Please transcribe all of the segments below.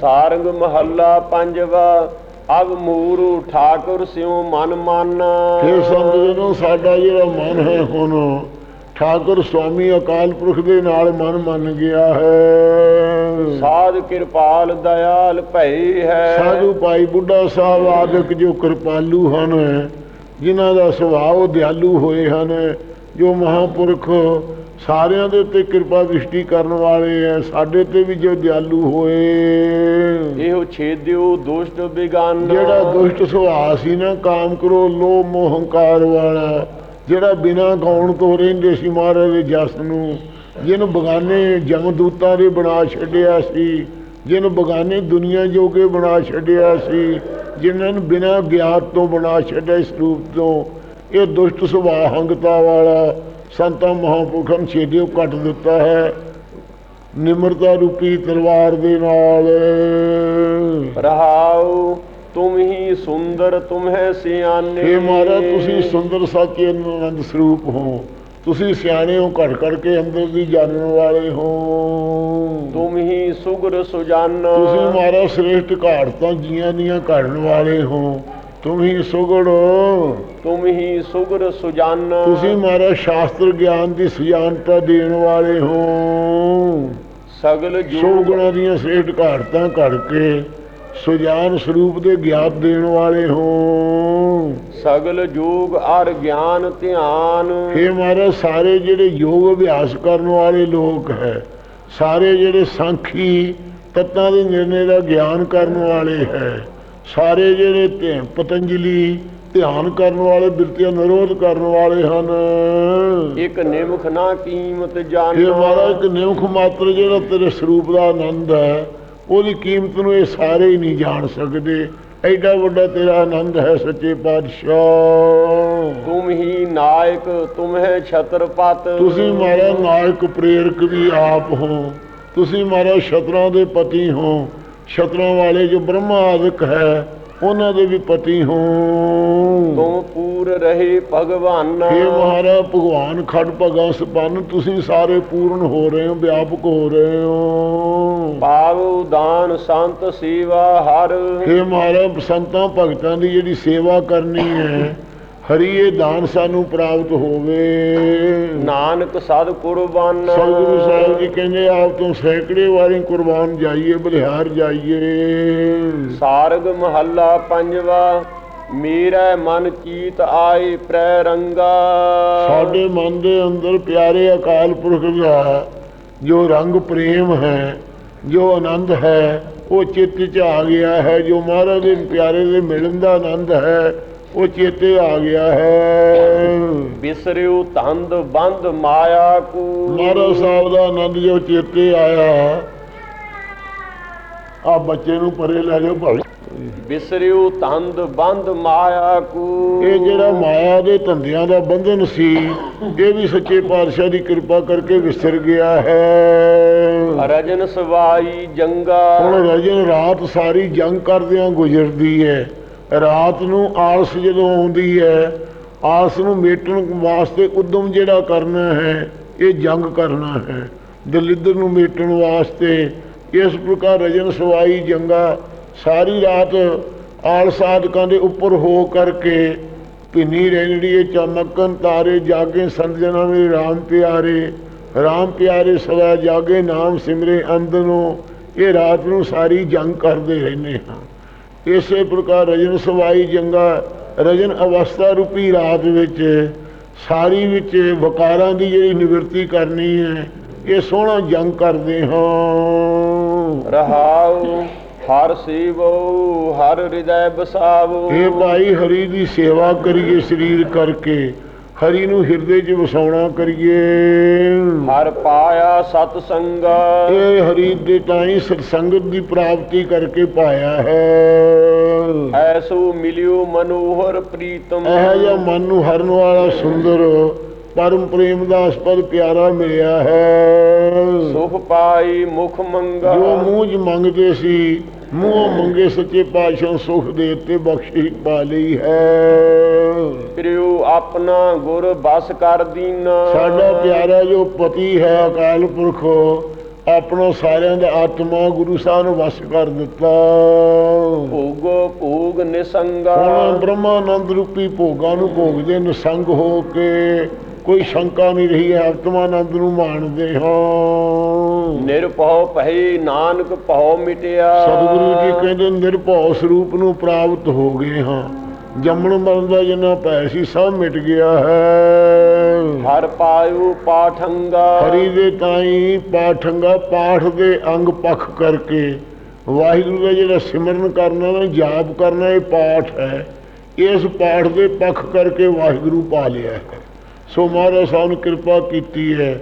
ਸਾਰੰਗ ਮਹੱਲਾ ਪੰਜਵਾ ਅਗ ਮੂਰੂ ਠਾਕੁਰ ਸਿਉ ਮਨ ਮਾਨਾ। ਫਿਰ ਸੰਤ ਜਨੋ ਸਾਡਾ ਜਿਹੜਾ ਮਨ ਹੈ ਹੁਣ ਠਾਕੁਰ ਸੁਆਮੀ ਅਕਾਲ ਪੁਰਖ ਦੇ ਨਾਲ ਮਨ ਮੰਨ ਗਿਆ ਹੈ। ਸਾਧ ਕਿਰਪਾਲ ਦਇਆਲ ਭਈ ਹੈ। ਸਾਧੂ ਭਾਈ ਬੁੱਢਾ ਸਾਹਿਬ ਆਦਿਕ ਜੋ ਕਿਰਪਾਲੂ ਹਨ ਜਿਨ੍ਹਾਂ ਦਾ ਸੁਭਾਅ ਦਿਆਲੂ ਹੋਏ ਹਨ ਜੋ ਮਹਾਪੁਰਖ ਸਾਰਿਆਂ ਦੇ ਉੱਤੇ ਕਿਰਪਾ ਦ੍ਰਿਸ਼ਟੀ ਕਰਨ ਵਾਲੇ ਹੈ ਸਾਡੇ ਤੇ ਵੀ ਜੋ ਦਿਆਲੂ ਹੋਏ। ਇਹੋ ਛੇਦਿਓ ਦੁਸ਼ਟ ਬਿਗਾਨ। ਜਿਹੜਾ ਦੁਸ਼ਟ ਸੁਭਾਅ ਸੀ ਨਾ ਕਾਮ ਕਰੋ ਲੋਭ ਮੋਹ ਹੰਕਾਰ ਵਾਲਾ ਜਿਹੜਾ ਬਿਨਾਂ ਗਾਉਣ ਤੋਂ ਰਹਿੰਦੇ ਸੀ ਮਹਾਰਾਜ ਦੇ ਜਸ ਨੂੰ ਜਿਹਨੂੰ ਬਗਾਨੇ ਜਮਦੂਤਾਂ ਦੇ ਬਣਾ ਛੱਡਿਆ ਸੀ ਜਿਹਨੂੰ ਬਗਾਨੇ ਦੁਨੀਆ ਜੋਗੇ ਬਣਾ ਛੱਡਿਆ ਸੀ ਜਿਨ੍ਹਾਂ ਨੂੰ ਬਿਨਾਂ ਗਿਆਤ ਤੋਂ ਬਣਾ ਛੱਡਿਆ ਇਸ ਰੂਪ ਤੋਂ ਇਹ ਦੁਸ਼ਟ ਸੁਭਾਅ ਹੰਗਤਾ ਵਾਲਾ ਸੰਤਾਂ ਮਹਾਂਪੁਰਖਾਂ ਨੂੰ ਛੇਦਿਓ ਕੱਟ ਦਿੱਤਾ ਹੈ। ਨਿਮਰਤਾ ਰੂਪੀ ਤਲਵਾਰ ਦੇ ਨਾਲ। ਰਹਾਉ ਤੁਮ ਹੀ ਸੁੰਦਰ ਤੁਮ ਹੈ ਸਿਆਨੇ हे ਮਹਾਰਾਜ ਤੁਸੀਂ ਸੁੰਦਰ ਸਾਚੇ ਆਨੰਦ ਸਰੂਪ ਹੋ। ਤੁਸੀਂ ਸਿਆਣੇ ਹੋ ਘੜ ਘੜ ਕੇ ਅੰਦਰ ਦੀ ਜਾਣਨ ਵਾਲੇ ਹੋ। ਤੁਮ ਹੀ ਸੁਗਰ ਸੁਜਾਨ। ਤੁਸੀਂ ਮਹਾਰਾਜ ਸ੍ਰੇਸ਼ਟ ਘਾੜਤਾਂ ਜੀਆਂ ਦੀਆਂ ਘੜਨ ਵਾਲੇ ਹੋ। ਤੁਸੀਂ ਸੁਗੜ ਤੁਮ ਹੀ ਸੁਗਰ ਸੁਜਾਨ। ਤੁਸੀਂ ਮਹਾਰਾਜ ਸ਼ਾਸਤਰ ਗਿਆਨ ਦੀ ਸੁਜਾਨਤਾ ਦੇਣ ਵਾਲੇ ਹੋ। ਸਗਲ ਸੋ ਜੋਗ ਗੁਣਾਂ ਦੀਆਂ ਸ੍ਰੇਸ਼ਟ ਘਾੜਤਾਂ ਘੜ ਕੇ ਸੁਜਾਨ ਸਰੂਪ ਦੇ ਗਿਆਤ ਦੇਣ ਵਾਲੇ ਹੋ। ਸਗਲ ਜੋਗ ਅਰ ਗਿਆਨ ਧਿਆਨ। ਇਹ ਮਹਾਰਾਜ ਸਾਰੇ ਜਿਹੜੇ ਯੋਗ ਅਭਿਆਸ ਕਰਨ ਵਾਲੇ ਲੋਕ ਹੈ ਸਾਰੇ ਜਿਹੜੇ ਸਾਖੀ ਤੱਤਾਂ ਦੇ ਨਿਰਣੇ ਦਾ ਗਿਆਨ ਕਰਨ ਵਾਲੇ ਹੈ ਸਾਰੇ ਜਿਹੜੇ ਧਿ- ਪਤੰਜਲੀ ਧਿਆਨ ਕਰਨ ਵਾਲੇ ਬਿਰਤੀਆਂ ਨਿਰੋਧ ਕਰਨ ਵਾਲੇ ਹਨ। ਇੱਕ ਨਿਮਖ ਨਾ ਕੀਮਤ ਇਹ ਜਾਣ ਮਹਾਰਾਜ ਇੱਕ ਨਿਮਖ ਮਾਤਰ ਜਿਹੜਾ ਤੇਰੇ ਸਰੂਪ ਦਾ ਆਨੰਦ ਹੈ ਉਹਦੀ ਕੀਮਤ ਨੂੰ ਇਹ ਸਾਰੇ ਹੀ ਨਹੀਂ ਜਾਣ ਸਕਦੇ। ਐਡਾ ਵੱਡਾ ਤੇਰਾ ਆਨੰਦ ਹੈ ਸੱਚੇ ਪਾਤਸ਼ਾਹ। ਤੁਮ ਹੀ ਨਾਇਕ ਤੁਮ ਹੈ ਛਤਰਪਤ। ਤੁਸੀਂ ਮਾਰਾ ਨਾਇਕ ਪ੍ਰੇਰਕ ਵੀ ਆਪ ਹੋ। ਤੁਸੀਂ ਮਾਰਾ ਸ਼ਤਰਾਂ ਦੇ ਪਤੀ ਹੋ। ਸ਼ਤਰਾਂ ਵਾਲੇ ਜੋ ਬ੍ਰਹਮਾ ਆਦਿਕ ਹੈ ਉਹਨਾਂ ਦੇ ਵੀ ਪਤੀ ਹੋ ਤੁਮ ਪੂਰ ਰਹੇ ਭਗਵਾਨ। ਇਹ ਮਹਾਰਾ ਭਗਵਾਨ ਖੜ ਭਗਾ ਸਪੰਨ ਤੁਸੀਂ ਸਾਰੇ ਪੂਰਨ ਹੋ ਰਹੇ ਹੋ ਵਿਆਪਕ ਹੋ ਰਹੇ ਹੋ। ਪਾਵ ਦਾਨ ਸੰਤ ਸੇਵਾ ਹਰ। ਇਹ ਮਹਾਰਾ ਸੰਤਾਂ ਭਗਤਾਂ ਦੀ ਜਿਹੜੀ ਸੇਵਾ ਕਰਨੀ ਹੈ ਹਰੀ ਇਹ ਦਾਨ ਸਾਨੂੰ ਪ੍ਰਾਪਤ ਹੋਵੇ। ਨਾਨਕ ਸਦ ਕੁਰਬਾਨ। ਸਤਿਗੁਰੂ ਸਾਹਿਬ ਜੀ ਕਹਿੰਦੇ ਆਪ ਤੋਂ ਸੈਂਕੜੇ ਵਾਰੀ ਕੁਰਬਾਨ ਜਾਈਏ ਬਲਿਹਾਰ ਜਾਈਏ। ਸਾਰਗ ਮਹੱਲਾ ਪੰਜਵਾ ਮੇਰਾ ਮਨ ਚੀਤ ਆਏ ਪ੍ਰੈ ਰੰਗਾ। ਸਾਡੇ ਮਨ ਦੇ ਅੰਦਰ ਪਿਆਰੇ ਅਕਾਲ ਪੁਰਖ ਦਾ ਜੋ ਰੰਗ ਪ੍ਰੇਮ ਹੈ ਜੋ ਆਨੰਦ ਹੈ ਉਹ ਚਿੱਤ 'ਚ ਆ ਗਿਆ ਹੈ ਜੋ ਮਹਾਰਾਜ ਦੇ ਪਿਆਰੇ ਦੇ ਮਿਲਣ ਦਾ ਆਨੰਦ ਹੈ ਉਹ ਚੇਤੇ ਆ ਗਿਆ ਹੈ। ਬਿਸਰਿਓ ਤੰਦ ਬੰਦ ਮਾਇਆ ਕੂ। ਮਹਾਰਾਜ ਸਾਹਿਬ ਦਾ ਆਨੰਦ ਜੋ ਚੇਤੇ ਆਇਆ ਆ ਬੱਚੇ ਨੂੰ ਪਰੇ ਲੈ ਜਾਓ ਭਾਈ। ਬਿਸਰਿਓ ਤੰਦ ਬੰਦ ਮਾਇਆ ਕੂ। ਇਹ ਜਿਹੜਾ ਮਾਇਆ ਦੇ ਧੰਦਿਆਂ ਦਾ ਬੰਧਨ ਸੀ ਇਹ ਵੀ ਸੱਚੇ ਪਾਤਸ਼ਾਹ ਦੀ ਕਿਰਪਾ ਕਰਕੇ ਵਿਸਰ ਗਿਆ ਹੈ। ਰਜਨ ਸਵਾਈ ਜੰਗਾ। ਹੁਣ ਰਜਨ ਰਾਤ ਸਾਰੀ ਜੰਗ ਕਰਦਿਆਂ ਗੁਜ਼ਰਦੀ ਹੈ। ਰਾਤ ਨੂੰ ਆਲਸ ਜਦੋਂ ਆਉਂਦੀ ਹੈ ਆਲਸ ਨੂੰ ਮੇਟਣ ਵਾਸਤੇ ਉਦਮ ਜਿਹੜਾ ਕਰਨਾ ਹੈ, ਇਹ ਜੰਗ ਕਰਨਾ ਹੈ। ਦਲਿੱਦਰ ਨੂੰ ਮੇਟਣ ਵਾਸਤੇ ਇਸ ਪ੍ਰਕਾਰ ਰਜਨ ਸਵਾਈ ਜੰਗਾ ਸਾਰੀ ਰਾਤ ਆਲਸ ਆਦਿਕਾਂ ਦੇ ਉੱਪਰ ਹੋ ਕਰਕੇ ਭਿੰਨੀ ਰਹਿਣੀਏ ਚਮਕਨ ਤਾਰੇ ਜਾਗੇ ਸੰਤ ਜਨਾਂ ਮੇਰੇ ਰਾਮ ਪਿਆਰੇ ਰਾਮ ਪਿਆਰੇ ਸਦਾ ਜਾਗੇ, ਨਾਮ ਸਿਮਰੇ ਅੰਦਨੋਂ ਇਹ ਰਾਤ ਨੂੰ ਸਾਰੀ ਜੰਗ ਕਰਦੇ ਰਹਿੰਦੇ ਹਾਂ। ਇਸੇ ਪ੍ਰਕਾਰ ਰਜਨ ਸਵਾਈ ਜੰਗਾ ਰਜਨ ਅਵਸਥਾ ਰੂਪੀ ਰਾਤ ਵਿੱਚ ਸਾਰੀ ਵਿੱਚ ਵਕਾਰਾਂ ਦੀ ਜਿਹੜੀ ਨਿਵਰਤੀ ਕਰਨੀ ਹੈ ਇਹ ਸੋਹਣਾ ਜੰਗ ਕਰਦੇ ਹਾਂ। ਰਹਾਉ ਹਰ ਸੇਵੋ ਹਰ ਹਿਰਦੈ ਬਸਾਵੋ। ਇਹ ਭਾਈ ਹਰੀ ਦੀ ਸੇਵਾ ਕਰੀਏ ਸਰੀਰ ਕਰਕੇ। ਹਰੀ ਨੂੰ ਹਿਰਦੇ 'ਚ ਵਸਾਉਣਾ ਕਰੀਏ। ਹਰ ਪਾਇਆ ਸਤ ਸੰਗਾ। ਇਹ ਹਰੀ ਦੇ ਤਾਈ ਸਤਸੰਗਤ ਦੀ ਪ੍ਰਾਪਤੀ ਕਰਕੇ ਪਾਇਆ ਹੈ। ਐਸੋ ਮਿਲਿਓ ਮਨੋਹਰ ਪ੍ਰੀਤਮ। ਇਹ ਜਿਹਾ ਮਨ ਨੂੰ ਹਰਨ ਵਾਲਾ ਸੁੰਦਰ ਪਰਮ ਪ੍ਰੇਮ ਦਾ ਅਸਪਦ ਪਿਆਰਾ ਮਿਲਿਆ ਹੈ। ਸੁਖ ਪਾਈ ਮੁਖ ਮੰਗਾ। ਜੋ ਮੂੰਹ ਮੰਗਦੇ ਸੀ ਮੂੰਹੋਂ ਮੰਗੇ ਸੱਚੇ ਪਾਤਸ਼ਾਹ ਸੁਖ ਦੇ ਤੇ ਬਖਸ਼ਿਸ਼ ਪਾ ਲਈ ਹੈ। ਪਿਰਿਓ ਆਪਣਾ ਗੁਰ ਬਸ ਕਰ ਦੀਨਾ। ਸਾਡਾ ਪਿਆਰਾ ਜੋ ਪਤੀ ਹੈ ਅਕਾਲ ਪੁਰਖ ਆਪਣਾ ਸਾਰਿਆਂ ਦਾ ਆਤਮਾ ਗੁਰੂ ਸਾਹਿਬ ਨੂੰ ਵਸ ਕਰ ਦਿੱਤਾ। ਭੋਗ ਭੋਗ ਨਿਸੰਗਾ ਬ੍ਰਹਮਾਨੰਦ ਰੂਪੀ ਭੋਗਾਂ ਨੂੰ ਭੋਗਦੇ ਨਿਸੰਗ ਹੋ ਕੇ ਕੋਈ ਸ਼ੰਕਾ ਨਹੀਂ ਰਹੀ ਹੈ ਆਤਮਾਨੰਦ ਨੂੰ ਮਾਣਦੇ ਹਾਂ। ਨਿਰਭਉ ਭਈ ਨਾਨਕ ਭਉ ਮਿਟਿਆ। ਸਤਿਗੁਰੂ ਜੀ ਕਹਿੰਦੇ ਨਿਰਭਉ ਸਰੂਪ ਨੂੰ ਪ੍ਰਾਪਤ ਹੋ ਗਏ ਹਾਂ। ਜੰਮਣ ਮਰਨ ਦਾ ਜਿੰਨਾ ਭੈ ਸੀ ਸਭ ਮਿਟ ਗਿਆ ਹੈ। ਹਰ ਪਾਇਓ ਪਾਠੰਗਾ। ਹਰੀ ਦੇ ਤਾਈ ਪਾਠੰਗਾ ਪਾਠ ਦੇ ਅੰਗ ਪੱਖ ਕਰਕੇ। ਵਾਹਿਗੁਰੂ ਦਾ ਜਿਹੜਾ ਸਿਮਰਨ ਕਰਨਾ ਨਾ ਜਾਪ ਕਰਨਾ ਇਹ ਪਾਠ ਹੈ। ਇਸ ਪਾਠ ਦੇ ਪੱਖ ਕਰਕੇ ਵਾਹਿਗੁਰੂ ਪਾ ਲਿਆ ਹੈ। ਸੋ ਮਹਾਰਾਜ ਸਾਹਿਬ ਨੇ ਕਿਰਪਾ ਕੀਤੀ ਹੈ।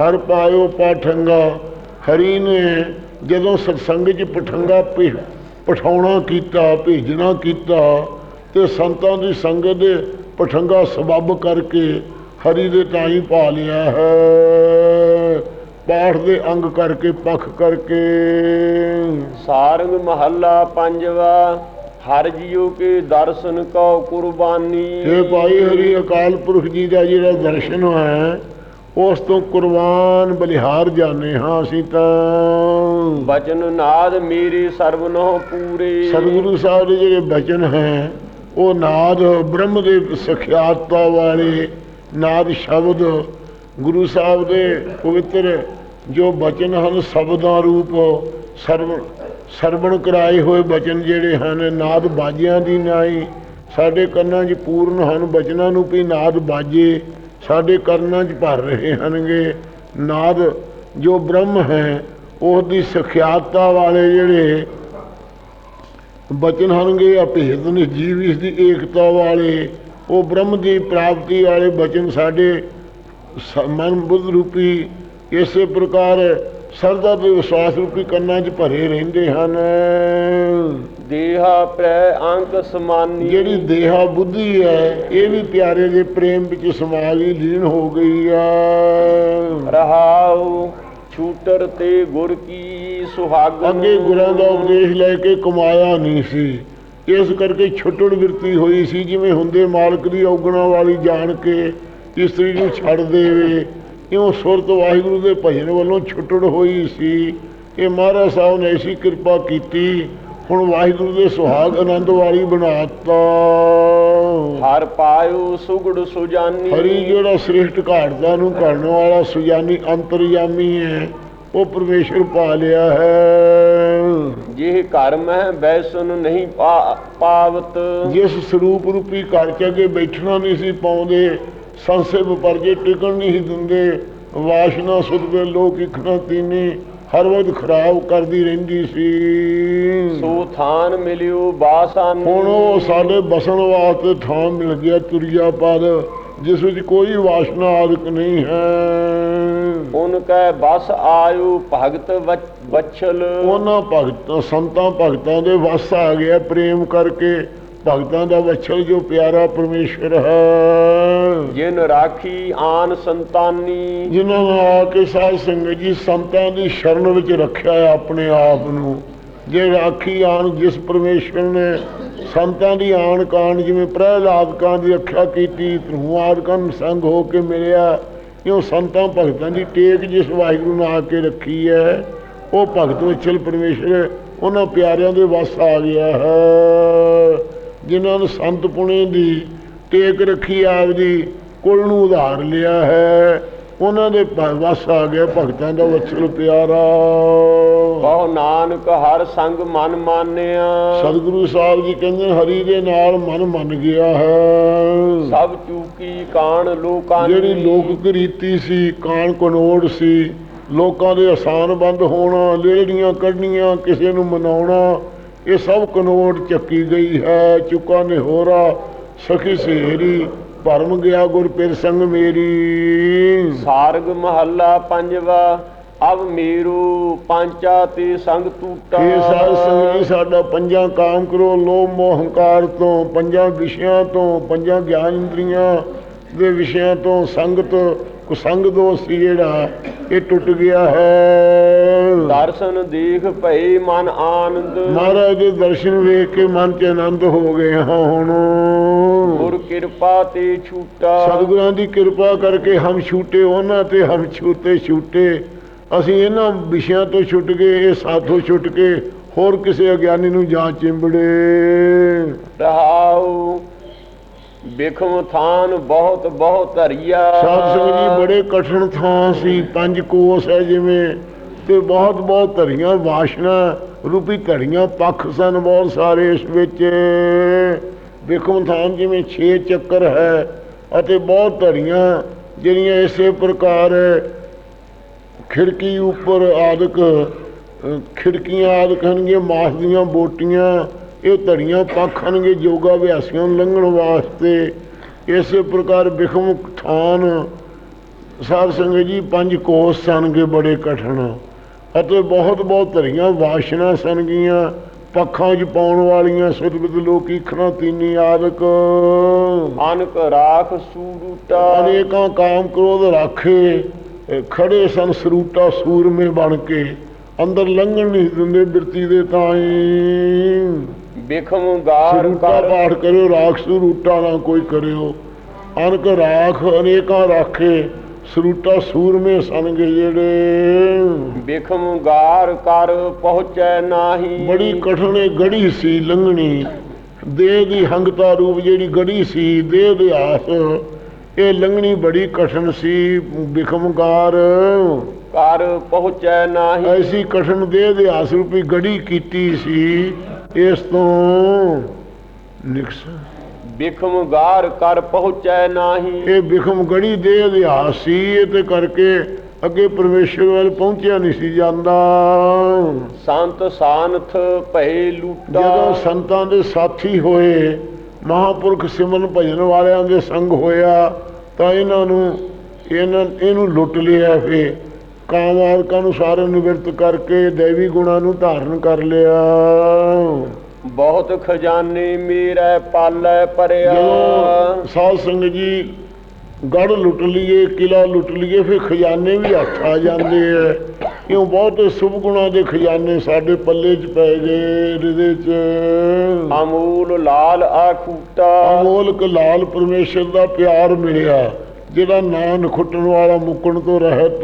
ਹਰ ਪਾਇਓ ਪਾਠੰਗਾ, ਹਰੀ ਨੇ ਜਦੋਂ ਸਤਸੰਗ 'ਚ ਪਠੰਗਾ ਭੇ- ਪਠਾਉਣਾ ਕੀਤਾ, ਭੇਜਣਾ ਕੀਤਾ, ਤੇ ਸੰਤਾਂ ਦੀ ਸੰਗਤ ਦੇ ਪਠੰਗਾ ਸਬੱਬ ਕਰਕੇ ਹਰੀ ਦੇ ਤਾਈ ਪਾ ਲਿਆ ਹੈ। ਪਾਠ ਦੇ ਅੰਗ ਕਰਕੇ, ਪੱਖ ਕਰਕੇ। ਸਾਰੰਗ ਮਹੱਲਾ ਪੰਜਵਾ। ਹਰ ਜੀਉ ਕੇ ਦਰਸ਼ਨ ਕਉ ਕੁਰਬਾਨੀ। ਇਹ ਭਾਈ ਹਰੀ ਅਕਾਲ ਪੁਰਖ ਜੀ ਦਾ ਜਿਹੜਾ ਦਰਸ਼ਨ ਹੈ ਉਸ ਤੋਂ ਕੁਰਬਾਨ ਬਲਿਹਾਰ ਜਾਣੇ ਹਾਂ ਅਸੀਂ ਤਾਂ। ਬਚਨ ਨਾਦ ਮੇਰੇ ਸਰਵਨੋ ਪੂਰੇ। ਸਤਿਗੁਰੂ ਸਾਹਿਬ ਦੇ ਜਿਹੜੇ ਬਚਨ ਹੈ ਉਹ ਨਾਦ ਬ੍ਰਹਮ ਦੇ ਸਖਿਆਤਤਾ ਵਾਲੇ ਨਾਦ ਸ਼ਬਦ ਗੁਰੂ ਸਾਹਿਬ ਦੇ ਪਵਿੱਤਰ ਜੋ ਬਚਨ ਹਨ ਸ਼ਬਦਾਂ ਰੂਪ ਸਰਵ ਸਰਵਣ ਕਰਾਏ ਹੋਏ ਬਚਨ ਜਿਹੜੇ ਹਨ, ਨਾਦ ਬਾਜਿਆਂ ਦੀ ਨਾਈ। ਸਾਡੇ ਕੰਨਾਂ 'ਚ ਪੂਰਨ ਹਨ ਬਚਨਾਂ ਨੂੰ ਵੀ ਨਾਦ ਬਾਜੇ। ਸਾਡੇ ਕੰਨਾਂ 'ਚ ਭਰ ਰਹੇ ਹਨਗੇ ਨਾਦ। ਜੋ ਬ੍ਰਹਮ ਹੈ, ਉਸ ਦੀ ਸਖਿਆਤਤਾ ਵਾਲੇ ਜਿਹੜੇ ਬਚਨ ਹਨਗੇ, ਅਭੇਦ ਨੇ ਜੀਵ ਇਸ ਦੀ ਏਕਤਾ ਵਾਲੇ। ਉਹ ਬ੍ਰਹਮ ਦੀ ਪ੍ਰਾਪਤੀ ਵਾਲੇ ਬਚਨ ਸਾਡੇ ਸ- ਮਨ ਬੁੱਧ ਰੂਪੀ। ਇਸੇ ਪ੍ਰਕਾਰ ਸਰਦਾ ਤੇ ਵਿਸ਼ਵਾਸ ਰੂਪੀ ਕੰਨਾਂ 'ਚ ਭਰੇ ਰਹਿੰਦੇ ਹਨ। ਦੇਹਾ ਪ੍ਰੈ ਅੰਕ ਸਮਾਨੀ। ਜਿਹੜੀ ਦੇਹਾ ਬੁੱਧੀ ਹੈ ਇਹ ਵੀ ਪਿਆਰੇ ਦੇ ਪ੍ਰੇਮ ਵਿੱਚ ਸਮਾ ਗਈ ਲੀਨ ਹੋ ਗਈ ਆ। ਰਹਾਉ ਛੂਟਰ ਤੇ ਗੁਰ ਕੀ ਸੁਹਾਗਨ ਅੱਗੇ ਗੁਰਾਂ ਦਾ ਉਪਦੇਸ਼ ਲੈ ਕੇ ਕਮਾਇਆ ਨਹੀਂ ਸੀ। ਇਸ ਕਰਕੇ ਛੁੱਟਣ ਵਿਰਤੀ ਹੋਈ ਸੀ ਜਿਵੇਂ ਹੁੰਦੇ ਮਾਲਕ ਦੀ ਔਗਣਾ ਵਾਲੀ ਜਾਣ ਕੇ ਇਸਤਰੀ ਨੂੰ ਛੱਡ ਦੇਵੇ। ਇਉਂ ਸੁਰਤ ਵਾਹਿਗੁਰੂ ਦੇ ਭਜਨ ਵੱਲੋਂ ਛੁੱਟਣ ਹੋਈ ਸੀ ਇਹ ਮਹਾਰਾਜ ਸਾਹਿਬ ਨੇ ਐਸੀ ਕਿਰਪਾ ਕੀਤੀ ਹੁਣ ਵਾਹਿਗੁਰੂ ਦੇ ਸੁਹਾਗ ਆਨੰਦ ਵਾਲੀ ਬਣਾਤਾ ਹਰ ਪਾਇਓ ਸੁਗੜ ਸੁਜਾਨੀ। ਹਰੀ ਜਿਹੜਾ ਸ੍ਰਿਸ਼ਟ ਘਾੜਦਾ ਨੂੰ ਕਰਨ ਵਾਲਾ ਸੁਜਾਨੀ ਅੰਤਰਯਾਮੀ ਹੈ ਉਹ ਪਰਮੇਸ਼ਰ ਪਾ ਲਿਆ ਹੈ। ਜਿਹ ਘਰ ਮਹਿ ਬੈਸਨ ਨਹੀਂ ਪਾਵਤ। ਜਿਸ ਸਰੂਪ ਰੂਪੀ ਘਰ ਚ ਅੱਗੇ ਬੈਠਣਾ ਨਹੀਂ ਸੀ ਪਾਉਂਦੇ ਸੰਸੇ ਵਪਰਜੇ ਟਿਕਣ ਨਹੀਂ ਦਿੰਦੇ ਵਾਸ਼ਨਾ ਸੁਧਵੇ ਲੋਕ ਇਖਣਾ ਤੀਨੀ ਹਰ ਵਕਤ ਖਰਾਬ ਕਰਦੀ ਰਹਿੰਦੀ ਸੀ। ਸੋ ਥਾਨ ਮਿਲਿਓ ਬਾਸਾਨ। ਹੁਣ ਉਹ ਸਾਡੇ ਬਸਣ ਵਾਸਤੇ ਥਾਂ ਮਿਲ ਗਿਆ ਤੁਰਿਆ ਪਦ ਜਿਸ ਵਿੱਚ ਕੋਈ ਵਾਸ਼ਨਾ ਆਦਿਕ ਨਹੀਂ ਹੈ। ਉਨ ਕੈ ਬਸ ਆਇਓ ਭਗਤ ਵਛਲ। ਉਹਨਾਂ ਭਗਤਾਂ ਸੰਤਾਂ ਭਗਤਾਂ ਦੇ ਵਸ ਆ ਗਿਆ ਪ੍ਰੇਮ ਕਰਕੇ। ਭਗਤਾਂ ਦਾ ਵਛਲ ਜੋ ਪਿਆਰਾ ਪਰਮੇਸ਼ਰ ਹੈ। ਜਿਨ ਰਾਖੀ ਆਨ ਸੰਤਾਨੀ। ਜਿਨ੍ਹਾਂ ਨੇ ਆ ਕੇ ਸਾਧ ਸੰਗਤ ਜੀ ਸੰਤਾਂ ਦੀ ਸ਼ਰਨ ਵਿੱਚ ਰੱਖਿਆ ਆਪਣੇ ਆਪ ਨੂੰ। ਜੇ ਰਾਖੀ ਆਣ ਜਿਸ ਪਰਮੇਸ਼ਰ ਨੇ ਸੰਤਾਂ ਦੀ ਆਣ ਕਾਣ ਜਿਵੇਂ ਪ੍ਰਹਿਲਾਦਕਾਂ ਦੀ ਰੱਖਿਆ ਕੀਤੀ ਧਰੂਆਦਕਾਂ ਸੰਗ ਹੋ ਕੇ ਮਿਲਿਆ ਇਉਂ ਸੰਤਾਂ ਭਗਤਾਂ ਦੀ ਟੇਕ ਜਿਸ ਵਾਹਿਗੁਰੂ ਨੇ ਆ ਕੇ ਰੱਖੀ ਹੈ ਉਹ ਭਗਤ ਵਿਚਲ ਪਰਮੇਸ਼ਰ ਉਹਨਾਂ ਪਿਆਰਿਆਂ ਦੇ ਵਸ ਆ ਗਿਆ ਹੈ। ਜਿਨ੍ਹਾਂ ਨੇ ਸੰਤ ਪੁਣੇ ਦੀ ਟੇਕ ਰੱਖੀ ਆਪਦੀ ਕੁਲ ਨੂੰ ਉਧਾਰ ਲਿਆ ਹੈ। ਉਹਨਾਂ ਦੇ ਵਸ ਆ ਗਿਆ ਭਗਤਾਂ ਦਾ ਵਛਲ ਪਿਆਰਾ। ਕਹੋ ਨਾਨਕ ਹਰ ਸੰਗ ਮਨ ਮਾਨਿਆ। ਸਤਿਗੁਰੂ ਸਾਹਿਬ ਜੀ ਕਹਿੰਦੇ ਹਰੀ ਦੇ ਨਾਲ ਮਨ ਮੰਨ ਗਿਆ ਹੈ। ਸਭ ਚੂਕੀ ਕਾਣ ਲੋਕਾਂ ਜਿਹੜੀ ਲੋਕ ਰੀਤੀ ਸੀ ਕਾਣ ਕਨੋੜ ਸੀ ਲੋਕਾਂ ਦੇ ਆਸਾਨ ਬੰਦ ਹੋਣਾ ਲੇੜੀਆਂ ਕੱਢਣੀਆਂ ਕਿਸੇ ਨੂੰ ਮਨਾਉਣਾ ਇਹ ਸਭ ਕਨੋੜ ਚੱਕੀ ਗਈ ਹੈ ਚੁੱਕਾ ਨਿਹੋਰਾ ਸਖੀ ਸਹੇਰੀ ਭਰਮ ਗਿਆ ਗੁਰ ਪਿਰ ਸੰਗ ਮੇਰੀ। ਸਾਰਗ ਮਹੱਲਾ ਪੰਜਵਾ ਅਬ ਮੇਰੂ ਪਾਂਚਾ ਤੇ ਸੰਗ ਟੂਟਾ ਇਹ ਸਾਧ ਸੰਗਤ ਜੀ ਸਾਡਾ ਪੰਜਾਂ ਕਾਮ ਕਰੋ ਲੋਭ ਮੋਹ ਹੰਕਾਰ ਤੋਂ ਪੰਜਾਂ ਵਿਸ਼ਿਆਂ ਤੋਂ ਪੰਜਾਂ ਗਿਆਨ ਇੰਦਰੀਆਂ ਦੇ ਵਿਸ਼ਿਆਂ ਤੋਂ ਸੰਗਤ ਕੁਸੰਗ ਦੋਸ਼ ਸੀ ਜਿਹੜਾ ਇਹ ਟੁੱਟ ਗਿਆ ਹੈ। ਦਰਸ਼ਨ ਦੇਖ ਭਈ ਮਨ ਆਨੰਦ। ਮਹਾਰਾਜ ਦੇ ਦਰਸ਼ਨ ਵੇਖ ਕੇ ਮਨ 'ਚ ਆਨੰਦ ਹੋ ਹਾਂ ਹੁਣ। ਗੁਰ ਕਿਰਪਾ ਤੇ ਛੂਟਾ। ਸਤਿਗੁਰਾਂ ਦੀ ਕਿਰਪਾ ਕਰਕੇ ਹਮ ਛੂਟੇ ਉਹਨਾਂ ਤੇ ਹਮ ਛੂਤੇ ਛੂਟੇ। ਅਸੀਂ ਇਹਨਾਂ ਵਿਸ਼ਿਆਂ ਤੋਂ ਛੁੱਟ ਗਏ ਇਹ ਸਾਥੋਂ ਛੁੱਟ ਕੇ ਹੋਰ ਕਿਸੇ ਅਗਿਆਨੀ ਨੂੰ ਜਾਂ ਚਿੰਬੜੇ। ਰਹਾਉ ਬਿਖਮ ਥਾਨ ਬਹੁਤ ਬਹੁਤ ਹਰੀਆ ਸਾਧ ਜੀ, ਬੜੇ ਕਠਿਨ ਥਾਂ ਸੀ, ਪੰਜ ਕੋਸ ਹੈ ਜਿਵੇਂ, ਤੇ ਬਹੁਤ ਬਹੁਤ ਧਰੀਆਂ, ਵਾਸ਼ਨਾ ਰੂਪੀ ਧਰੀਆਂ, ਪੱਖ ਸਨ ਬਹੁਤ ਸਾਰੇ ਇਸ ਵਿੱਚ। ਵਿਖਮ ਥਾਨ ਜਿਵੇਂ 6 ਚੱਕਰ ਹੈ, ਅਤੇ ਬਹੁਤ ਧਰੀਆਂ ਜਿਹੜੀਆਂ ਇਸੇ ਪ੍ਰਕਾਰ ਖਿੜਕੀ ਉੱਪਰ ਆਦਿਕ ਖਿੜਕੀਆਂ ਆਦਿਕ ਹਨਗੀਆਂ ਮਾਸ ਦੀਆਂ ਬੋਟੀਆਂ ਇਹ ਧੜੀਆਂ ਪੱਖ ਹਨਗੇ ਯੋਗਾ ਅਭਿਆਸੀਆਂ ਨੂੰ ਲੰਘਣ ਵਾਸਤੇ। ਇਸੇ ਪ੍ਰਕਾਰ ਬਿਖਮ ਥਾਨ ਸਾਧ ਸੰਗਤ ਜੀ ਪੰਜ ਕੋਸ ਸਨਗੇ ਬੜੇ ਕਠਿਨ ਅਤੇ ਬਹੁਤ ਬਹੁਤ ਧਰੀਆਂ ਵਾਸ਼ਨਾ ਸਨਗੀਆਂ ਪੱਖਾਂ 'ਚ ਪਾਉਣ ਵਾਲੀਆਂ ਸੁਰਬਿਤ ਲੋਕੀ ਖਣਾ ਤੀਨੀ ਆਦਿਕ। ਅਨਕ ਰਾਖ ਸੂਰੂਟਾ। ਅਨੇਕਾਂ ਕਾਮ ਕ੍ਰੋਧ ਰਾਖੇ ਖੜੇ ਸਨ ਸਰੂਟਾ ਸੂਰਮੇ ਬਣ ਕੇ। ਅੰਦਰ ਲੰਘਣ ਨਹੀਂ ਦਿੰਦੇ ਬਿਰਤੀ ਦੇ ਤਾਈ। ਸਰੂਟਾ ਕਰ। ਪਾਠ ਕਰਿਓ ਰਾਖ ਸਰੂਟਾ ਨਾ ਕੋਈ ਕਰਿਓ। ਅਨਕ ਰਾਖ ਅਨੇਕਾਂ ਰਾਖੇ ਸਰੂਟਾ ਸੂਰਮੇ ਸਨਗੇ ਜਿਹੜੇ। ਬਿਖਮ ਗਾਰ ਕਰ ਪਹੁੰਚੈ ਨਾਹੀ। ਬੜੀ ਕਠਣੇ ਗੜੀ ਸੀ ਲੰਘਣੀ। ਦੇਹ ਦੀ ਹੰਗਤਾ ਰੂਪ ਜਿਹੜੀ ਗੜੀ ਸੀ ਦੇਹ ਦੇ ਆਸ। ਇਹ ਲੰਘਣੀ ਬੜੀ ਕਠਨ ਸੀ ਬਿਖਮਕਾਰ ਕਰ ਪਹੁੰਚੈ ਨਾਹੀ। ਐਸੀ ਕਠਨ ਦੇਹ ਦੇ ਆਸ ਰੂਪੀ ਗੜੀ ਕੀਤੀ ਸੀ। ਇਸ ਤੋਂ ਨਿਕਸ। ਬਿਖਮ ਗਾਰ ਕਰ ਪਹੁੰਚੈ ਨਾਹੀ। ਇਹ ਬਿਖਮ ਗੜੀ ਦੇ ਆਸ ਸੀ ਇਹ ਤੇ ਕਰਕੇ ਅੱਗੇ ਪਰਮੇਸ਼ਰ ਵੱਲ ਪਹੁੰਚਿਆ ਨਹੀਂ ਸੀ ਜਾਂਦਾ। ਸੰਤ ਸਾਨਥ ਭਏ ਲੂਟਾ। ਜਦੋਂ ਸੰਤਾਂ ਦੇ ਸਾਥੀ ਹੋਏ ਮਹਾਪੁਰਖ ਸਿਮਰਨ ਭਜਨ ਵਾਲਿਆਂ ਦੇ ਸੰਗ ਹੋਇਆ ਤਾਂ ਇਹਨਾਂ ਨੂੰ ਇਹਨਾਂ ਇਹਨੂੰ ਲੁੱਟ ਲਿਆ ਫੇ। ਨੂੰ ਸਾਰਿਆਂ ਨੂੰ ਵਿਰਤ ਕਰਕੇ ਦੇਵੀ ਗੁਣਾਂ ਨੂੰ ਧਾਰਨ ਕਰ ਲਿਆ। ਬਹੁਤ ਖਜ਼ਾਨੇ ਮੇਰੇ ਪਾਲੈ ਪਰਿਆ ਜਦੋਂ ਸਾਧ ਸੰਗਤ ਜੀ ਗੜ ਲੁੱਟ ਲਈਏ ਕਿਲਾ ਲੁੱਟ ਲਈਏ ਫਿਰ ਖਜ਼ਾਨੇ ਵੀ ਹੱਥ ਆ ਜਾਂਦੇ ਐ। ਕਿਉਂ ਬਹੁਤ ਸੁਭ ਗੁਣਾਂ ਦੇ ਖਜ਼ਾਨੇ ਸਾਡੇ ਪੱਲੇ 'ਚ ਪੈ ਗਏ ਇਹਦੇ 'ਚ। ਅਮੂਲ ਲਾਲ ਆਖੂਟਾ। ਅਮੋਲਕ ਲਾਲ ਪਰਮੇਸ਼ਰ ਦਾ ਪਿਆਰ ਮਿਲਿਆ। ਜਿਹੜਾ ਨਾਮ ਖੁੱਟਣ ਵਾਲਾ ਮੁੱਕਣ ਤੋਂ ਰਹਿਤ।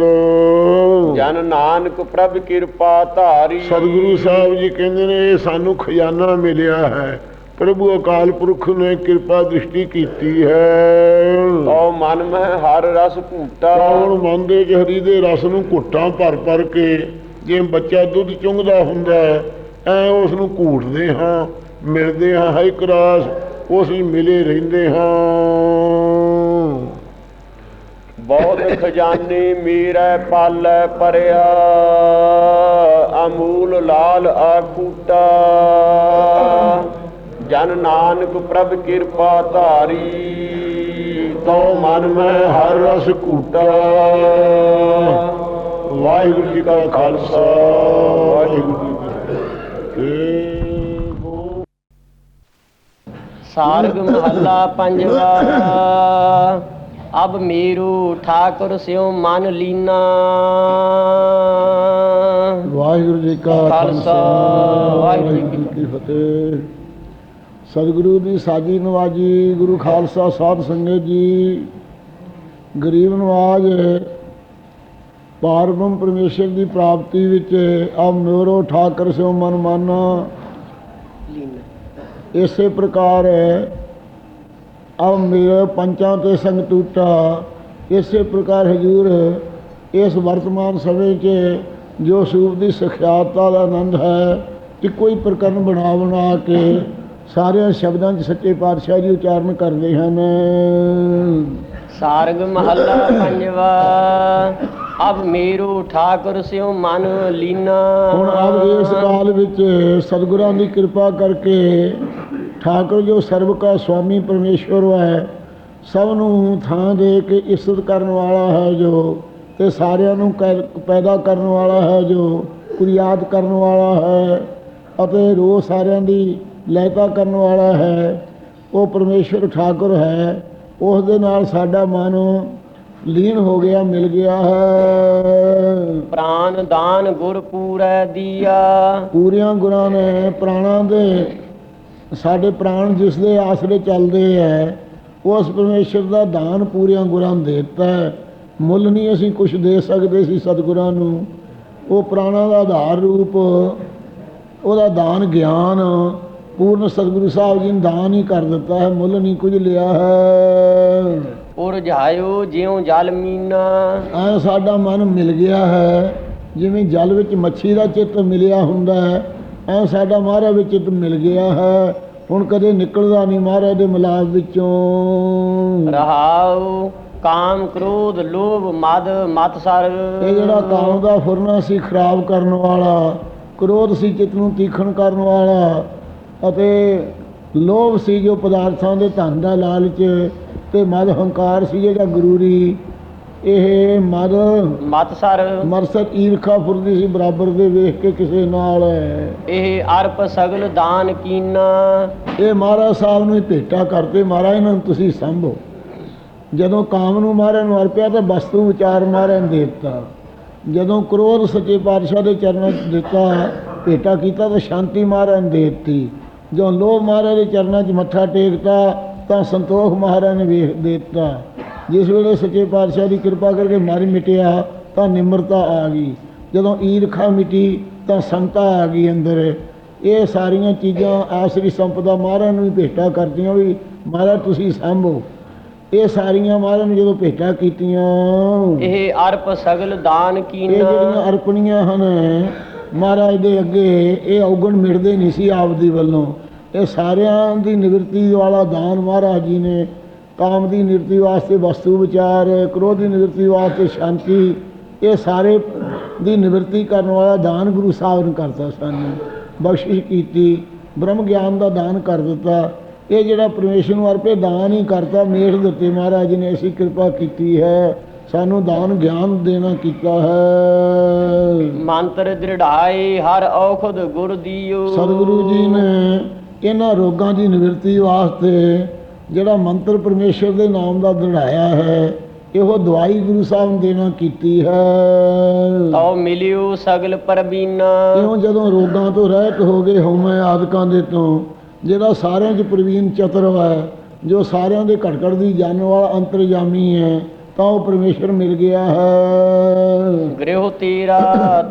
ਜਨ ਨਾਨਕ ਪ੍ਰਭ ਕਿਰਪਾ ਧਾਰੀ। ਸਤਿਗੁਰੂ ਸਾਹਿਬ ਜੀ ਕਹਿੰਦੇ ਨੇ ਇਹ ਸਾਨੂੰ ਖਜ਼ਾਨਾ ਮਿਲਿਆ ਹੈ। ਪ੍ਰਭੂ ਅਕਾਲ ਪੁਰਖ ਨੇ ਕਿਰਪਾ ਦ੍ਰਿਸ਼ਟੀ ਕੀਤੀ ਹੈ। ਓ ਮਨ ਮਹਿ ਹਰ ਰਸ ਭੂਟਾ ਕੌਣ ਮਨ ਦੇ ਚ ਹਰੀ ਦੇ ਰਸ ਨੂੰ ਘੁੱਟਾਂ ਭਰ ਭਰ ਕੇ ਜਿਵੇਂ ਬੱਚਾ ਦੁੱਧ ਚੁੰਗਦਾ ਹੁੰਦਾ ਹੈ ਐ ਉਸ ਨੂੰ ਘੂਟਦੇ ਹਾਂ ਮਿਲਦੇ ਹਾਂ ਹੈ ਇੱਕ ਰਾਸ ਉਸ ਵਿੱਚ ਮਿਲੇ ਰਹਿੰਦੇ ਹਾਂ ਬਹੁਤ ਖਜ਼ਾਨੇ ਮੇਰੇ ਪਾਲੈ ਪਰਿਆ, ਅਮੂਲ ਲਾਲ ਆਖੂਟਾ। ਜਨ ਨਾਨਕ ਪ੍ਰਭ ਕਿਰਪਾ ਧਾਰੀ ਤੋ ਮਨ ਮੈਂ ਹਰ ਰਸ ਘੂਟਾ। ਵਾਹਿਗੁਰੂ ਜੀ ਕਾ ਖਾਲਸਾ, ਵਾਹਿਗੁਰੂ ਜੀ ਕੀ ਸਾਰਗ ਮਹੱਲਾ ਪੰਜਵਾ। ਅਬ ਮੇਰੂ ਠਾਕੁਰ ਸਿਉ ਮਨ ਲੀਨਾ। ਵਾਹਿਗੁਰੂ ਜੀ ਕਾ ਖਾਲਸਾ, ਵਾਹਿਗੁਰੂ ਜੀ ਕੀ ਫਤਿਹ। ਸਤਿਗੁਰੂ ਦੀ ਸਾਜੀ ਨਵਾਜੀ ਗੁਰੂ ਖਾਲਸਾ ਸਾਧ ਸੰਗਤ ਜੀ। ਗਰੀਬ ਨਵਾਜ ਪਾਰਬ੍ਰਹਮ ਪਰਮੇਸ਼ਰ ਦੀ ਪ੍ਰਾਪਤੀ ਵਿੱਚ ਆ ਮੇਰੋ ਠਾਕਰ ਸਿਓ ਮਨ ਮਾਨਾ। ਇਸੇ ਪ੍ਰਕਾਰ ਅਬ ਮੇਰੇ ਪੰਚਾਂ ਤੇ ਸੰਗ ਟੂਟਾ। ਇਸੇ ਪ੍ਰਕਾਰ ਹਜੂਰ ਇਸ ਵਰਤਮਾਨ ਸਮੇਂ 'ਚ ਜੋ ਸੂਪ ਦੀ ਸਖਿਆਤਾ ਦਾ ਆਨੰਦ ਹੈ ਇੱਕੋ ਹੀ ਪ੍ਰਕਰਨ ਬਣਾ ਬਣਾ ਕੇ ਸਾਰਿਆਂ ਸ਼ਬਦਾਂ 'ਚ ਸੱਚੇ ਪਾਤਸ਼ਾਹ ਜੀ ਉਚਾਰਨ ਕਰਦੇ ਹਨ। ਸਾਰਗ ਮਹੱਲਾ ਪੰਜਵਾ ਅਬ ਮੇਰੂ ਠਾਕੁਰ ਸਿਉ ਮਨ ਲੀਨਾ। ਹੁਣ ਆਪ ਇਸ ਕਾਲ ਵਿੱਚ ਸਤਿਗੁਰਾਂ ਦੀ ਕਿਰਪਾ ਕਰਕੇ ਠਾਕੁਰ ਜੋ ਸਰਬ ਕਾ ਸੁਆਮੀ ਪਰਮੇਸ਼ਵਰ ਹੈ ਸਭ ਨੂੰ ਥਾਂ ਦੇ ਕੇ ਇੱਜ਼ਤ ਕਰਨ ਵਾਲਾ ਹੈ ਜੋ ਤੇ ਸਾਰਿਆਂ ਨੂੰ ਪੈਦਾ ਕਰਨ ਵਾਲਾ ਹੈ ਜੋ ਕੁਰਿਆਦ ਕਰਨ ਵਾਲਾ ਹੈ ਅਤੇ ਰੋਜ਼ ਸਾਰਿਆਂ ਦੀ ਲੈਤਾ ਕਰਨ ਵਾਲਾ ਹੈ। ਉਹ ਪਰਮੇਸ਼ਵਰ ਠਾਕੁਰ ਹੈ ਉਸ ਦੇ ਨਾਲ ਸਾਡਾ ਮਨ ਲੀਨ ਹੋ ਗਿਆ ਮਿਲ ਗਿਆ ਹੈ। ਪ੍ਰਾਨ ਦਾਨ ਗੁਰ ਪੂਰੈ ਦੀਆ। ਪੂਰੀਆਂ ਗੁਰਾਂ ਨੇ ਪ੍ਰਾਣਾਂ ਦੇ ਸਾਡੇ ਪ੍ਰਾਣ ਜਿਸ ਦੇ ਆਸਰੇ ਚੱਲਦੇ ਐ ਉਸ ਪਰਮੇਸ਼ਰ ਦਾ ਦਾਨ ਪੂਰੀਆਂ ਗੁਰਾਂ ਦੇ ਦਿੱਤਾ ਹੈ ਮੁੱਲ ਨਹੀਂ ਅਸੀਂ ਕੁਝ ਦੇ ਸਕਦੇ ਸੀ ਸਤਿਗੁਰਾਂ ਨੂੰ। ਉਹ ਪ੍ਰਾਣਾ ਦਾ ਆਧਾਰ ਰੂਪ ਉਹਦਾ ਦਾਨ ਗਿਆਨ ਪੂਰਨ ਸਤਿਗੁਰੂ ਸਾਹਿਬ ਜੀ ਨੇ ਦਾਨ ਹੀ ਕਰ ਦਿੱਤਾ ਹੈ ਮੁੱਲ ਨਹੀਂ ਕੁਝ ਲਿਆ ਹੈ। ਉਰਝਾਇਓ ਜਿਉ ਜਲ ਮੀਨਾ। ਐ ਸਾਡਾ ਮਨ ਮਿਲ ਗਿਆ ਹੈ ਜਿਵੇਂ ਜਲ ਵਿੱਚ ਮੱਛੀ ਦਾ ਚਿੱਤ ਮਿਲਿਆ ਹੁੰਦਾ ਹੈ ਐ ਸਾਡਾ ਮਹਾਰਾਜ ਵਿੱਚ ਮਿਲ ਗਿਆ ਹੈ। ਹੁਣ ਕਦੇ ਨਿਕਲਦਾ ਨਹੀਂ ਮਹਾਰਾਜ ਦੇ ਮਿਲਾਪ ਵਿੱਚੋਂ। ਰਹਾਉ ਕਾਮ ਕ੍ਰੋਧ ਲੋਭ ਮਦ ਮਤ ਸਰ ਇਹ ਜਿਹੜਾ ਕਾਮ ਦਾ ਫੁਰਨਾ ਸੀ ਖਰਾਬ ਕਰਨ ਵਾਲਾ ਕ੍ਰੋਧ ਸੀ ਚਿੱਤ ਨੂੰ ਤੀਖਣ ਕਰਨ ਵਾਲਾ ਅਤੇ ਲੋਭ ਸੀ ਜੋ ਪਦਾਰਥਾਂ ਦੇ ਧਨ ਦਾ ਲਾਲਚ ਤੇ ਮਦ ਹੰਕਾਰ ਸੀ ਜਿਹੜਾ ਗਰੂਰੀ ਇਹ ਮਦ ਮਤ ਸਰ। ਮਰਸਤ ਈਰਖਾ ਫੁਰਦੀ ਸੀ ਬਰਾਬਰ ਦੇ ਵੇਖ ਕੇ ਕਿਸੇ ਨਾਲ। ਇਹ ਅਰਪ ਸਗਲ ਦਾਨ ਕੀਨਾ। ਇਹ ਮਹਾਰਾਜ ਸਾਹਿਬ ਨੂੰ ਭੇਟਾ ਕਰਦੇ ਮਹਾਰਾਜ ਇਹਨਾਂ ਨੂੰ ਤੁਸੀਂ ਸੰਭੋ। ਜਦੋਂ ਕਾਮ ਨੂੰ ਮਹਾਰਾਜ ਨੂੰ ਅਰਪਿਆ ਤਾਂ ਵਸਤੂ ਵਿਚਾਰ ਮਹਾਰਾਜ ਨੇ ਦੇ ਦਿੱਤਾ। ਜਦੋਂ ਕ੍ਰੋਧ ਸੱਚੇ ਪਾਤਸ਼ਾਹ ਦੇ ਚਰਨਾਂ 'ਚ ਦਿੱਤਾ ਭੇਟਾ ਕੀਤਾ ਤਾਂ ਸ਼ਾਂਤੀ ਮਹਾਰਾਜ ਨੇ ਦੇ ਦਿੱਤੀ। ਜਦੋਂ ਲੋਭ ਮਹਾਰਾਜ ਦੇ ਚਰਨਾਂ 'ਚ ਮੱਥਾ ਟੇਕਤਾ ਤਾਂ ਸੰਤੋਖ ਮਹਾਰਾਜ ਨੇ ਵੇਖ ਦਿੱਤਾ। ਜਿਸ ਵੇਲੇ ਸੱਚੇ ਪਾਤਸ਼ਾਹ ਦੀ ਕਿਰਪਾ ਕਰਕੇ ਮਰ ਮਿਟਿਆ ਤਾਂ ਨਿਮਰਤਾ ਆ ਗਈ। ਜਦੋਂ ਈਰਖਾ ਮਿਟੀ ਤਾਂ ਸਮਤਾ ਆ ਗਈ ਅੰਦਰ। ਇਹ ਸਾਰੀਆਂ ਚੀਜ਼ਾਂ ਆਸਰੀ ਸੰਪਦਾ ਮਹਾਰਾਜ ਨੂੰ ਭੇਟਾ ਕਰਦੀਆਂ ਵੀ ਮਹਾਰਾਜ ਤੁਸੀਂ ਸੰਭੋ। ਇਹ ਸਾਰੀਆਂ ਮਹਾਰਾਜ ਨੂੰ ਜਦੋਂ ਭੇਟਾ ਕੀਤੀਆਂ ਇਹ ਅਰਪ ਸਗਲ ਦਾਨ ਇਹ ਕੀਨਾ ਜਿਹੜੀਆਂ ਅਰਪਣੀਆਂ ਹਨ ਮਹਾਰਾਜ ਦੇ ਅੱਗੇ ਇਹ ਔਗਣ ਮਿਟਦੇ ਨਹੀਂ ਸੀ ਆਪਦੀ ਵੱਲੋਂ। ਇਹ ਸਾਰਿਆਂ ਦੀ ਨਿਵਰਤੀ ਵਾਲਾ ਦਾਨ ਮਹਾਰਾਜ ਜੀ ਨੇ ਕਾਮ ਦੀ ਨਿਵਰਤੀ ਵਾਸਤੇ ਵਸਤੂ ਵਿਚਾਰ ਕ੍ਰੋਧ ਦੀ ਨਿਵਰਤੀ ਵਾਸਤੇ ਸ਼ਾਂਤੀ ਇਹ ਸਾਰੇ ਦੀ ਨਿਵਰਤੀ ਕਰਨ ਵਾਲਾ ਦਾਨ ਗੁਰੂ ਸਾਹਿਬ ਨੇ ਕਰਤਾ ਸਾਨੂੰ। ਬਖਸ਼ਿਸ਼ ਕੀਤੀ ਬ੍ਰਹਮ ਗਿਆਨ ਦਾ ਦਾਨ ਕਰ ਦਿੱਤਾ। ਇਹ ਜਿਹੜਾ ਪਰਮੇਸ਼ਰ ਨੂੰ ਅਰਪੇ ਦਾਨ ਹੀ ਕਰਤਾ ਮੇਠ ਦਿੱਤੇ ਮਹਾਰਾਜ ਜੀ ਨੇ ਐਸੀ ਕਿਰਪਾ ਕੀਤੀ ਹੈ ਸਾਨੂੰ ਦਾਨ ਗਿਆਨ ਦੇਣਾ ਕੀਤਾ ਹੈ। ਮੰਤਰ ਦ੍ਰਿੜਾਏ ਹਰ ਔਖਦ ਗੁਰ ਦੀਓ। ਸਤਿਗੁਰੂ ਜੀ ਨੇ ਇਹਨਾਂ ਰੋਗਾਂ ਦੀ ਨਿਵਰਤੀ ਵਾਸਤੇ ਜਿਹੜਾ ਮੰਤਰ ਪਰਮੇਸ਼ਰ ਦੇ ਨਾਮ ਦਾ ਦ੍ਰਿੜਾਇਆ ਹੈ ਇਹੋ ਦਵਾਈ ਗੁਰੂ ਸਾਹਿਬ ਨੇ ਦੇਣਾ ਕੀਤੀ ਹੈ। ਤਉ ਮਿਲਿਓ ਸਗਲ ਪਰਬੀਨਾ। ਇਉਂ ਜਦੋਂ ਰੋਗਾਂ ਤੋਂ ਰਹਿਤ ਹੋ ਗਏ ਹਉਮੈ ਆਦਿਕਾਂ ਦੇ ਤੋਂ ਜਿਹੜਾ ਸਾਰਿਆਂ 'ਚ ਪ੍ਰਵੀਨ ਚਤੁਰ ਹੈ ਜੋ ਸਾਰਿਆਂ ਦੇ ਘੜ ਦੀ ਜਾਣਨ ਵਾਲਾ ਅੰਤਰਜਾਮੀ ਹੈ ਤਾਂ ਉਹ ਪਰਮੇਸ਼ਰ ਮਿਲ ਗਿਆ ਹੈ। ਗ੍ਰਹਿ ਤੇਰਾ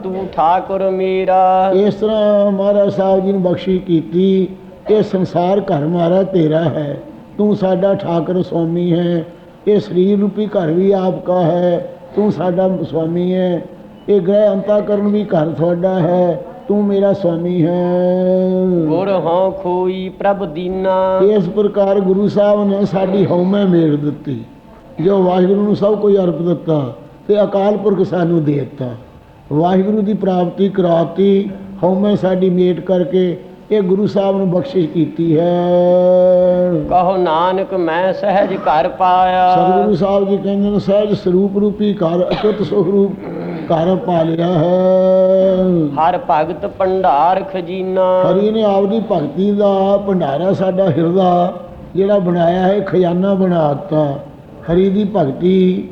ਤੂੰ ਠਾਕੁਰ ਮੇਰਾ। ਇਸ ਤਰ੍ਹਾਂ ਮਹਾਰਾਜ ਸਾਹਿਬ ਜੀ ਨੇ ਬਖਸ਼ੀ ਕੀਤੀ ਇਹ ਸੰਸਾਰ ਘਰ ਮਾਰਾ ਤੇਰਾ ਹੈ। ਤੂੰ ਸਾਡਾ ਠਾਕਰ ਸੁਆਮੀ ਹੈ ਇਹ ਸਰੀਰ ਰੂਪੀ ਘਰ ਵੀ ਆਪਕਾ ਹੈ ਤੂੰ ਸਾਡਾ ਸੁਆਮੀ ਹੈ ਇਹ ਗ੍ਰਹਿ ਅੰਤਾਕਰਨ ਵੀ ਘਰ ਤੁਹਾਡਾ ਹੈ ਤੂੰ ਮੇਰਾ ਸੁਆਮੀ ਹੈ। ਗੁਰ ਹਉ ਖੋਈ ਪ੍ਰਭ ਦੀਨਾ। ਇਸ ਪ੍ਰਕਾਰ ਗੁਰੂ ਸਾਹਿਬ ਨੇ ਸਾਡੀ ਹਉਮੈ ਮੇੜ ਦਿੱਤੀ ਜੋ ਵਾਹਿਗੁਰੂ ਨੂੰ ਸਭ ਕੁਝ ਅਰਪ ਦਿੱਤਾ ਤੇ ਅਕਾਲ ਪੁਰਖ ਸਾਨੂੰ ਦੇ ਦਿੱਤਾ। ਵਾਹਿਗੁਰੂ ਦੀ ਪ੍ਰਾਪਤੀ ਕਰਾਤੀ ਹਉਮੈ ਸਾਡੀ ਮੇਟ ਕਰਕੇ ਇਹ ਗੁਰੂ ਸਾਹਿਬ ਨੂੰ ਬਖਸ਼ਿਸ਼ ਕੀਤੀ ਹੈ। ਕਹੋ ਨਾਨਕ ਮੈਂ ਸਹਿਜ ਘਰ ਪਾਇਆ। ਸਤਿਗੁਰੂ ਸਾਹਿਬ ਜੀ ਕਹਿੰਦੇ ਨੇ ਸਹਿਜ ਸਰੂਪ ਰੂਪੀ ਘਰ ਅਚੁੱਤ ਸੁਖਰੂਪ ਘਰ ਪਾ ਲਿਆ ਹੈ। ਹਰ ਭਗਤ ਭੰਡਾਰ ਖਜ਼ੀਨਾ। ਹਰੀ ਨੇ ਆਪਦੀ ਭਗਤੀ ਦਾ ਭੰਡਾਰਾ ਸਾਡਾ ਹਿਰਦਾ ਜਿਹੜਾ ਬਣਾਇਆ ਹੈ ਖਜ਼ਾਨਾ ਬਣਾ ਦਿੱਤਾ। ਹਰੀ ਦੀ ਭਗਤੀ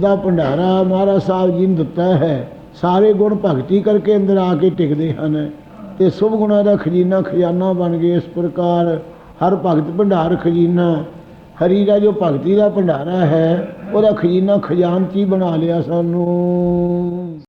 ਦਾ ਭੰਡਾਰਾ ਮਹਾਰਾਜ ਸਾਹਿਬ ਜੀ ਨੇ ਦਿੱਤਾ ਹੈ। ਸਾਰੇ ਗੁਣ ਭਗਤੀ ਕਰਕੇ ਅੰਦਰ ਆ ਕੇ ਟਿਕਦੇ ਹਨ। ਤੇ ਸੁਭ ਗੁਣਾਂ ਦਾ ਖਜ਼ਾਨਾ ਖਜ਼ਾਨਾ ਬਣ ਗਏ ਇਸ ਪ੍ਰਕਾਰ। ਹਰ ਭਗਤ ਭੰਡਾਰ ਖਜ਼ਾਨਾ। ਹਰੀ ਦਾ ਜੋ ਭਗਤੀ ਦਾ ਭੰਡਾਰਾ ਹੈ, ਉਹਦਾ ਖਜ਼ਾਨਾ ਖਜ਼ਾਨਚੀ ਬਣਾ ਲਿਆ ਸਾਨੂੰ।